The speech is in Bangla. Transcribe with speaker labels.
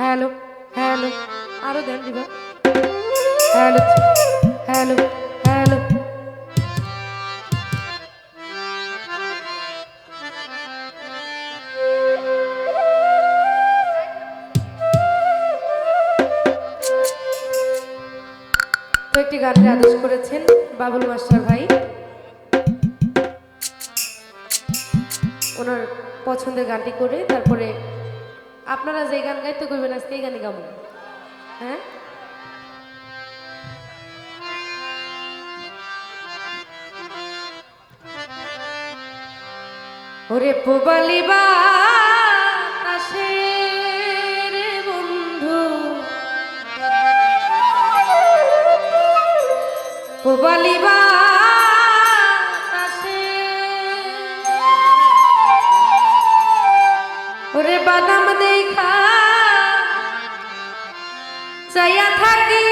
Speaker 1: হ্যালো হ্যালো, আরও দেন দিবা। Hello hello hello. একটি গানকে আদেশ করেছেন বাবুল মাস্টার ভাই। ওনার পছন্দের গানটি করে তারপরে আপনারা যে গান গাইতে করবেন আজকে এই গানই গাবো। হ্যাঁ? ওরে পোবালি রে বন্ধু। পোবালি বাতাসে ওরে বাদাম দেখা চাইয়া থাকি